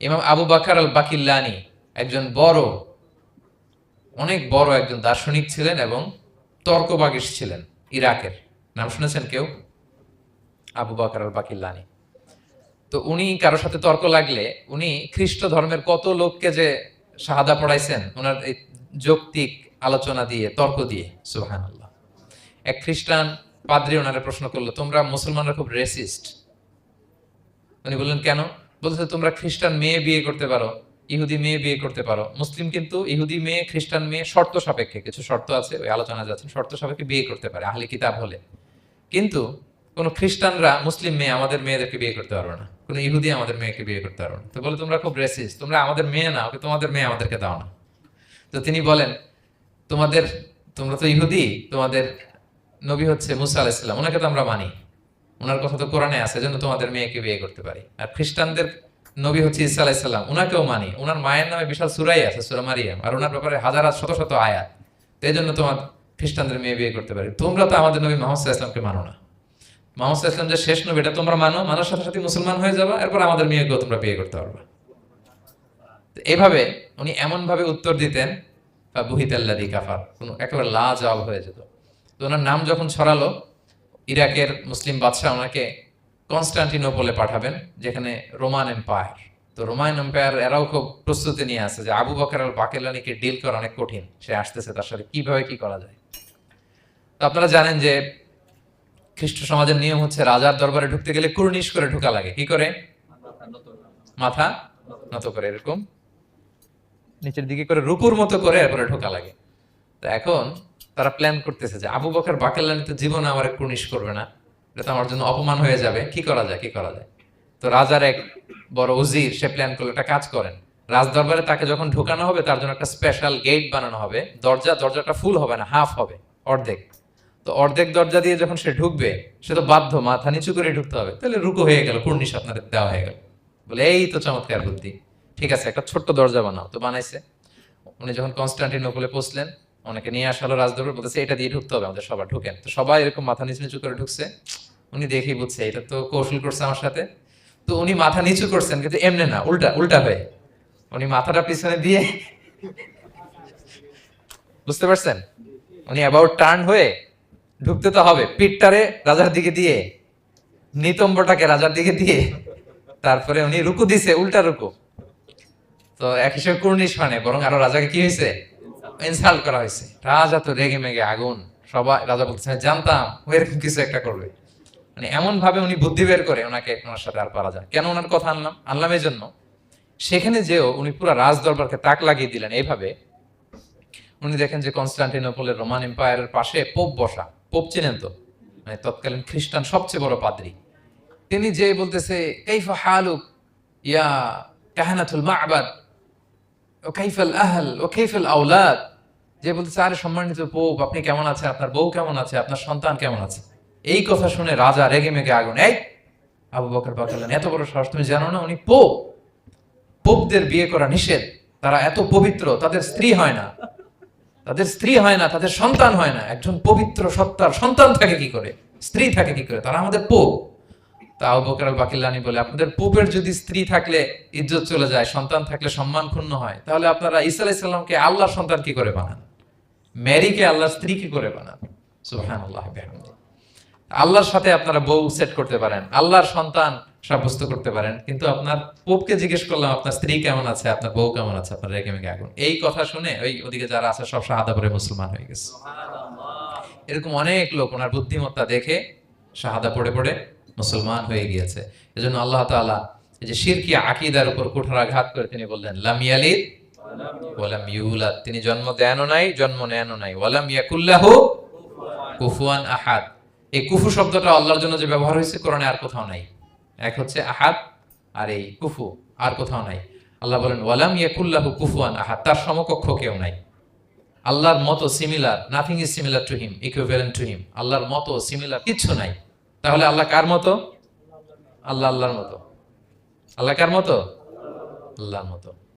ইমাম আবু বাকার আল বাকিল্লানি একজন বড়, অনেক বড় একজন দার্শনিক ছিলেন এবং তর্কবাগিস ছিলেন ইরাকের। নাম শুনেছেন কেউ? আবু বাকার আল বাকিল্লানি তো উনি কারোর সাথে তর্ক লাগলে উনি খ্রিস্ট ধর্মের কত লোককে যে শাহাদা পড়াইছেন ওনার এই যৌক্তিক আলোচনা দিয়ে, তর্ক দিয়ে সুহান এক খ্রিস্টান পাদ্রি ওনারা প্রশ্ন করল, তোমরা মুসলমানরা খুব রেসিস্ট উনি বললেন, কেন? বলছে, তোমরা খ্রিস্টান মেয়ে বিয়ে করতে পারো, ইহুদি মেয়ে বিয়ে করতে পারো। মুসলিম কিন্তু ইহুদি মেয়ে, খ্রিস্টান মেয়ে শর্ত সাপেক্ষে, কিছু শর্ত আছে, ওই আলোচনা যাচ্ছে, শর্ত সাপেক্ষে বিয়ে করতে পারে, আহলি কিতাব হলে। কিন্তু কোনো খ্রিস্টানরা মুসলিম মেয়ে আমাদের মেয়েদেরকে বিয়ে করতে পারবে না, কোনো ইহুদি আমাদের মেয়েকে বিয়ে করতে পারবে না। তো বলে, তোমরা খুব রেসিস তোমরা আমাদের মেয়ে না, ওকে তোমাদের মেয়ে আমাদেরকে দাও না। তো তিনি বলেন, তোমাদের, তোমরা তো ইহুদি, তোমাদের নবী হচ্ছে মুসা আলাইসাল্লাম ওনাকে তো আমরা মানি। ওনার কথা তো কোরআনে আছে জন্য তোমাদের মেয়েকে বিয়ে করতে পারি। আর খ্রিস্টানদের নবী হচ্ছে ইসা আলাইসাল্লাম ওনাকেও মানি। ওনার মায়ের নামে বিশাল সুরাই আছে, সুরা মারিয়াম, আর ওনার ব্যাপারে হাজার শত শত আয়াত। তো এই জন্য তোমার খ্রিস্টানদের মেয়ে বিয়ে করতে পারি। তোমরা তো আমাদের নবী মোহাম্মদ ইসলামকে মানো না। মোহাম্মদ ইসলাম যে শেষ নবী, এটা তোমরা মানো, মানার সাথে সাথে মুসলমান হয়ে যাবা, এরপর আমাদের মেয়েকেও তোমরা বিয়ে করতে পারবা। এভাবে উনি এমনভাবে উত্তর দিতেন বা বুহিতাল্লাদি কাফার কোনো একেবারে লা জবাব হয়ে যেত। তো ওনার নাম যখন ছড়ালো ইরাকের মুসলিম বাদশাহ ওনাকে কনস্টান্টিনোপলে পাঠাবেন, যেখানে রোমান এম্পায়ার। তো রোমান এম্পায়ার এরাও খুব প্রস্তুতি নিয়ে আছে যে আবু বকর আল বাকেলানিকে ডিল করা অনেক কঠিন, সে আসতেছে তার সাথে। কীভাবে কি করা যায়? তো আপনারা জানেন যে খ্রিস্ট সমাজের নিয়ম হচ্ছে রাজার দরবারে ঢুকতে গেলে কুর্নিশ করে ঢোকা লাগে। কি করে? মাথা নত করে, এরকম। নিচের দিকে করে রুকুর মতো করে এরপরে ঢোকা লাগে। তো এখন তারা প্ল্যান করতেছে যে আবু বকর বাকেলানি তো জীবনে আমার কুর্নিশ করবে না। এটা তো আমার জন্য অপমান হয়ে যাবে। কি করা যায়? কি করা যায়? তো রাজার এক বড় উজির, সে প্ল্যান করল, একটা কাজ করেন। রাজ দরবারে তাকে যখন ঢোকানো হবে, তার জন্য একটা স্পেশাল গেট বানানো হবে। দরজা, দরজাটা ফুল হবে না হাফ হবে, অর্ধেক। তো অর্ধেক দরজা দিয়ে যখন সে ঢুকবে, সে তো বাধ্য, মাথা নিচু করে ঢুকতে হবে। তাহলে রুকো হয়ে গেল, কুর্নিশ আপনাদের দেওয়া হয়ে গেল। বলে, এই তো চমৎকার বুদ্ধি। ঠিক আছে, একটা ছোট্ট দরজা বানাও। তো বানাইছে। উনি যখন কনস্টান্টিনোপলে পৌঁছলেন অনেকে নিয়ে আসালো, রাজদরবার বলতেছে, এটা দিয়ে ঢুকতে হবে, আমাদের সবার ঢুকেন। তো সবাই এরকম মাথা নিচু নিচু করে ঢুকছে। উনি দেখেই বুঝছে, এটা তো কৌশল করছে আমার সাথে। তো উনি মাথা নিচু করছেন, কিন্তু এমনি না, উল্টা উল্টা হয়ে। উনি মাথাটা পিছনে দিয়ে বুঝতে পারছেন? উনি অ্যাবাউট টার্ন হয়ে ঢুকতে তো হবে, পিঠটারে রাজার দিকে দিয়ে, নিতম্বটাকে রাজার দিকে দিয়ে, তারপরে উনি রুকু দিছে, উল্টা রুকু। তো এক হিসেবে কুর্নিশ মানে বরং আরও রাজাকে কি হয়েছে? ইনসাল্ট করা হয়েছে। রাজা তো রেগে মেগে আগুন। সবাই, রাজা বলতেছে জানতাম। ও এরকম কিছু একটা করবে। মানে এমন ভাবে উনি বুদ্ধি বের করে ওনাকে ওনার সাথে আর পারা যায়। কেন ওনার কথা আনলাম? আনলাম এই জন্য, সেখানে যেও উনি পুরো রাজ দরবারকে তাক লাগিয়ে দিলেন। এইভাবে উনি দেখেন যে কনস্টান্টিনোপলের রোমান এম্পায়ারের পাশে পোপ বসা। পোপ চিনেন তো? মানে তৎকালীন খ্রিস্টান সবচেয়ে বড় পাদ্রী। তিনি যে বলতেছে, কাইফা হালুক ইয়া কাহানাতুল মা'বাদ? ও কাইফাল আহল ও কাইফাল আওলাদ যে বলতেছে, আরে সম্মানিত পোপ, আপনি কেমন আছেন? আপনার বউ কেমন আছে? আপনার সন্তান কেমন আছে? এই কথা শুনে রাজা রেগে মেগে আগুন, এই আবু বকর বাকালান এত বড় সাহস, তুমি জানো না, উনি পোপ। পোপদের বিয়ে করা নিষেধ। তারা এত পবিত্র, তাদের স্ত্রী হয় না। তাদের স্ত্রী হয় না, তাদের সন্তান হয় না। একজন পবিত্র সত্তার সন্তান থাকে কি করে? স্ত্রী থাকে কি করে? তারা আমাদের পোপ। তা আবু বকর আল বাকিল্লানি বলে আপনাদের পোপের যদি স্ত্রী থাকলে ইজ্জত চলে যায় সন্তান থাকলে সম্মান ক্ষুণ্ণ হয় তাহলে আপনারা ঈসা আলাইসাল্লামকে আল্লাহর সন্তান কি করে বানান? ম্যারিকে আল্লাহর স্ত্রী কি করে বানান? সুবহানাল্লাহ বিহামদিহি। আল্লাহর সাথে আপনারা বউ সেট করতে পারেন আল্লাহর সন্তান সাব্যস্ত করতে পারেন কিন্তু আপনার পোপকে জিজ্ঞেস করলাম আপনার স্ত্রী কেমন আছে? আপনার বউ কেমন আছে? আপনার রেগে মেগে আগুন? এই কথা শুনে ওই ওদিকে যারা আছে সব শাহাদা পরে মুসলমান হয়ে গেছে। এরকম অনেক লোক ওনার বুদ্ধিমত্তা দেখে শাহাদা পড়ে পড়ে মুসলমান হয়ে গিয়েছে। এজন্য আল্লাহ এই যে শিরকি আকিদার উপর কুঠারাঘাত করে তিনি বললেন, লাম ইয়ালিদ ওয়ালাম ইউলাদ। তিনি জন্ম দেনও নাই, জন্ম নেনও নাই। ওয়ালাম ইয়াকুল্লাহু কুফুয়ান আহাদ। এই কুফু শব্দটা আল্লাহর জন্য যে ব্যবহার হয়েছে, কোরআনে আর কোথাও নাই। এক হচ্ছে আহাদ আর এই কুফু আর কোথাও নাই। আল্লাহ বলেন ওয়ালাম ইয়াকুল্লাহু কুফুয়ান আহাদ। তার সমকক্ষ কেউ নাই। আল্লাহর মতো similar nothing is similar to him equivalent to him আল্লাহর মতো সিমিলার কিচ্ছু নাই। তাহলে আল্লাহ কার মতো? আল্লাহ আল্লাহর মতো। আল্লাহ কার মতো? আল্লাহর মতো।